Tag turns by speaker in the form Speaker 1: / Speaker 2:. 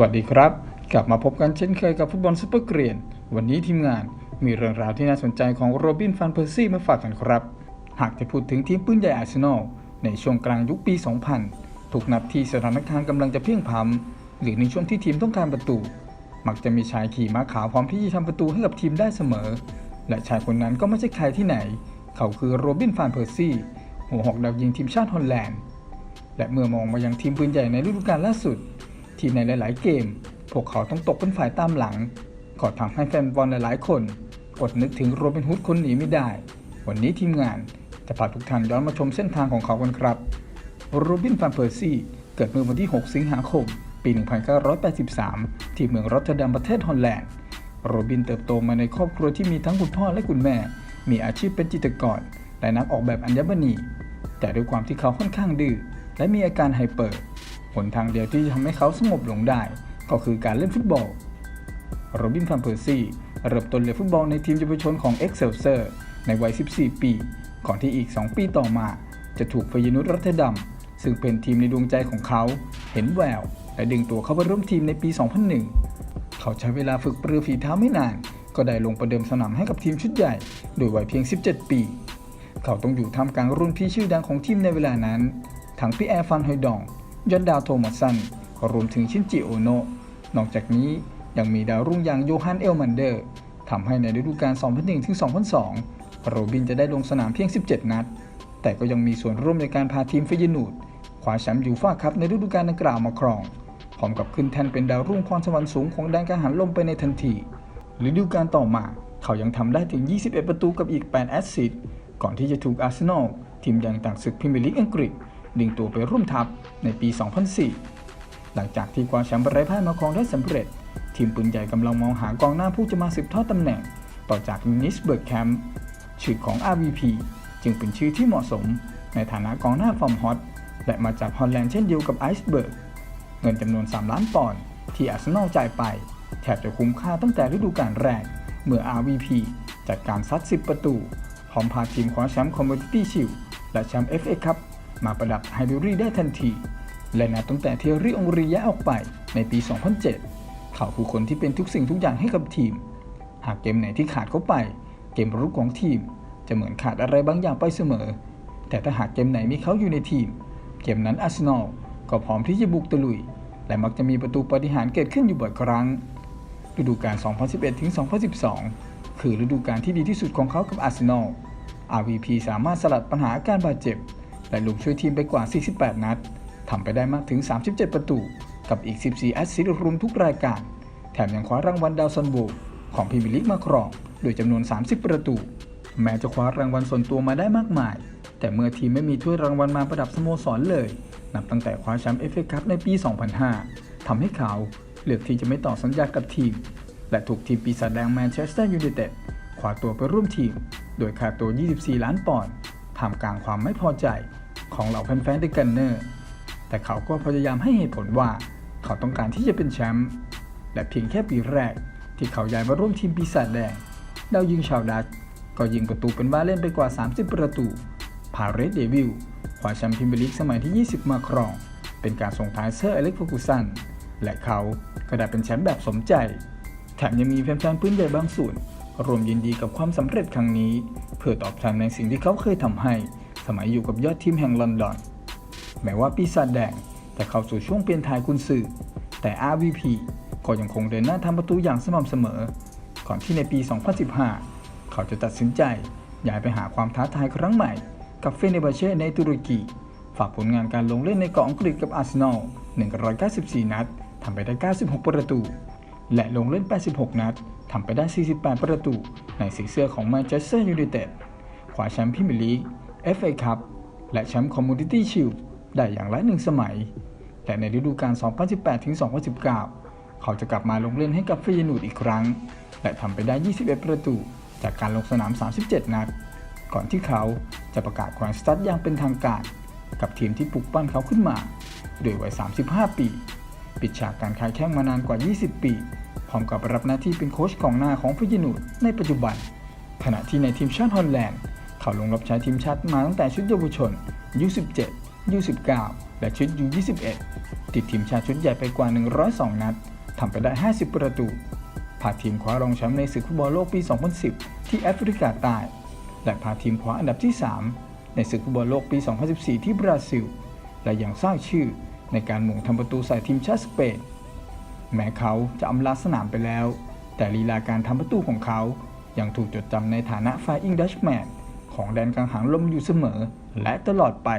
Speaker 1: วัสดีครับ กลับมาพบกันเช่นเคยกับฟุตบอลซุปเปอร์เกรียน วันนี้ทีมงานมีเรื่องราวที่น่าสนใจของโรบินฟันเพอร์ซี่มาฝากกันครับ หากจะพูดถึงทีมปืนใหญ่อาร์เซนอลในช่วงกลางยุคปี 2000 ถูกนับที่สถานการณ์กำลังจะเพียงพำหรือในช่วงที่ทีมต้องการประตู มักจะมีชายขี่ม้าขาวพร้อมที่จะทำประตูให้กับทีมได้เสมอ และชายคนนั้นก็ไม่ใช่ใครที่ไหน เขาคือโรบินฟานเพอร์ซี่หัวหอกดาวยิงทีมชาติฮอลแลนด์ และเมื่อมองมายังทีมปืนใหญ่ในฤดูกาลล่าสุด ที่ในหลาย ๆ เกม พวกเขาต้องตกเป็นฝ่ายตามหลังก็ทำให้แฟนบอลหลาย ๆ คนอดนึกถึงโรบินฮูดคนหนีไม่ได้ วันนี้ทีมงานจะพาทุกท่านย้อนมาชมเส้นทางของเขากันครับโรบินฟานเพอร์ซี่เกิดเมื่อวันที่ 6 สิงหาคม ปี 1983 ที่เมืองรอตเทอร์ดัมประเทศฮอลแลนด์โรบินเติบโตมาในครอบครัวที่มีทั้งคุณพ่อและคุณแม่ มีอาชีพเป็นจิตรกรและนักออกแบบอัญมณี แต่ด้วยความที่เขาค่อนข้างดื้อและมีอาการไฮเปอร์ นทางเดียวที่จะทำให้เขาสงบลงได้ ก็คือการเล่นฟุตบอล โรบินฟันเพอร์ซี่เริ่มต้นเล่นฟุตบอลในทีมเยาวชนของเอ็กเซลเซอร์ในวัย 14 ปี ก่อนที่อีก 2 ปีต่อมา จะถูกฟยนุสรัตดัมซึ่งเป็นทีมในดวงใจของเขา เห็นแวว และดึงตัวเข้ามาร่วมทีมในปี 2001 เขาใช้เวลาฝึกปรือฝีเท้าไม่นาน ก็ได้ลงประเดิมสนามให้กับทีมชุดใหญ่ โดยวัยเพียง 17 ปี เขาต้องอยู่ท่ามกลางรุ่นพี่ชื่อดังของทีมในเวลานั้น ทั้งพี่แอร์ฟันฮอยดอง ยอนดาวโทมัสสันรวมถึงชินจิโอโนะนอกจากนี้ยังมีดาวรุ่งอย่างโยฮันเอลมันเดอร์ทำให้ในฤดูกาล 2001ถึง2002 โรบินจะได้ลงสนามเพียง 17 นัด แต่ก็ยังมีส่วนร่วมในการพาทีมเฟยนูดคว้าแชมป์ยูฟ่าคัพในฤดูกาลดังกล่าวมาครอง พร้อมกับขึ้นแทนเป็นดาวรุ่งพรสวรรค์สูงของแดนกังหันลมไปในทันที ฤดูกาลต่อมา เขายังทำได้ถึง 21 ประตูกับอีก 8 แอสซิสต์ ก่อนที่จะถูกอาร์เซนอลทีมใหญ่ต่างศึกพรีเมียร์ลีกอังกฤษ ดึงตัวไปร่วมทัพในปี 2004 หลังจากที่คว้าแชมป์ไร้พ่ายมาครองได้สำเร็จ ทีมปืนใหญ่กำลังมองหากองหน้าผู้จะมาสืบทอดตำแหน่ง ต่อจากนิสเบิร์กแคมป์ชื่อของ RVP จึงเป็นชื่อที่เหมาะสม ในฐานะกองหน้าฟอร์มฮอตและมาจากฮอลแลนด์เช่นเดียวกับไอซ์เบิร์กเงินจำนวน 3 ล้านปอนด์ที่อาร์เซนอลจ่ายไป แทบจะคุ้มค่าตั้งแต่ฤดูกาลแรก เมื่อ RVP จัดการซัด 10 ประตู พร้อมพาทีมคว้าแชมป์คอมมูนิตี้ชิลและแชมป์ FA คัพ มาประดับไฮดูรี่ได้ทันที และนับตั้งแต่เทอรี่องรีย้ายออกไปในปี 2007 เขาคือคนที่เป็นทุกสิ่งทุกอย่างให้กับทีม หากเกมไหนที่ขาดเขาไป เกมรุกของทีม จะเหมือนขาดอะไรบางอย่างไปเสมอ แต่ถ้าหากเกมไหนมีเขาอยู่ในทีม เกมนั้นอาร์เซนอลก็พร้อมที่จะบุกตะลุย และมักจะมีประตูปฏิหารเกิดขึ้นอยู่บ่อยครั้ง ฤดูกาล 2011 ถึง 2012 คือฤดูกาลที่ดีที่สุดของเขากับอาร์เซนอล RVP สามารถสลัดปัญหาอาการบาดเจ็บ และลงช่วยทีมไปกว่า 48 นัดทำไปได้มากถึง 37 ประตู กับอีก 14 แอสซิสต์รวมทุกรายการ แถมยังคว้ารางวัลดาวซันโบของพรีเมียร์ลีกมาครองโดยจำนวน 30 ประตู แม้จะคว้ารางวัลส่วนตัวมาได้มากมาย แต่เมื่อทีมไม่มีถ้วยรางวัลมาประดับสโมสรเลย นับตั้งแต่คว้าแชมป์เอฟเอคัพในปี 2005 ทำให้เขาเลือกที่จะไม่ต่อสัญญากับทีม และถูกทีมปีศาจแดงแมนเชสเตอร์ยูไนเต็ดคว้าตัวไปร่วมทีม โดยค่าตัว 24 ล้านปอนด์ ท่ามกลางความไม่พอใจของเหล่าแฟนๆเดกันเนอร์แต่เขาก็พยายามให้เหตุผลว่าเขาต้องการที่จะเป็นแชมป์และเพียงแค่ปีแรก ที่เขาย้ายมาร่วมทีมปีศาจแดงดาวยิงชาวดัตช์ก็ยิงประตูเป็นบ้าเล่นไปกว่า 30 ประตู พาเรสเดวิลคว้าแชมป์พรีเมียร์ลีกสมัยที่ 20 มาครอง เป็นการส่งท้ายเซอร์อเล็กซ์ฟูกุสันและเขาก็ได้เป็นแชมป์แบบสมใจ แถมยังมีแฟนๆพื้นใหญ่บางส่วนรวมยินดีกับความสำเร็จครั้งนี้ พื่อตอบแทนในสิ่งที่เขาเคยทำให้ สมัยอยู่กับยอดทีมแห่งลอนดอน แม้ว่าปีศาจแดงจะเข้าสู่ช่วงเปลี่ยนถ่ายกุนซือแต่ RVP ก็ยังคงเดินหน้าทำประตูอย่างสม่ำเสมอ ก่อนที่ในปี 2015 เขาจะตัดสินใจย้ายไปหาความท้าทายครั้งใหม่ กับเฟเนบาเช่ในตุรกี ฝากผลงานการลงเล่นในเกาะอังกฤษกับอาร์เซนอล 194 นัดทำไปได้ 96 ประตู และลงเล่น 86 นัด ทำไปได้ 48 ประตู ในสีเสื้อของแมนเชสเตอร์ยูไนเต็ดคว้าแชมป์พรีเมียร์ลีก FA คัพและแชมป์คอมมูนิตี้ชิลได้อย่างละหนึ่งสมัยและในฤดูกาล 2018-2019 เขาจะกลับมาลงเล่นให้กับเฟยนูดอีกครั้ง และทำไปได้ 21 ประตู จากการลงสนาม 37 นัด ก่อนที่เขาจะประกาศแขวนสตัดอย่างเป็นทางการ กับทีมที่ปลุกปั้นเขาขึ้นมา โดยวัย 35 ปี ปิดฉากการค้าแข้งมานานกว่า 20 ปี ร้อมกับรับหน้าที่เป็นโค้ชกองหน้าของเฟยนูดในปัจจุบัน ขณะที่ในทีมชาติฮอลแลนด์เขาลงรับใช้ทีมชาติมาตั้งแต่ชุดเยาวชน U17 U19 และชุด U21 ติดทีมชาติชุดใหญ่ไปกว่า 102 นัดทำไปได้ 50 ประตูพาทีมคว้ารองแชมป์ในศึกฟุตบอลโลกปี 2010 ที่แอฟริกาใต้และพาทีมคว้าอันดับที่ 3 ในศึกฟุตบอลโลกปี 2014 ที่บราซิล และยังสร้างชื่อในการหม่งทำประตูใส่ทีมชาติสเปน แม้เขาจะอำลาสนามไปแล้ว แต่ลีลาการทำประตูของเขายังถูกจดจำในฐานะ Flying Dutchman ของแดนกังหันลมอยู่เสมอและตลอดไป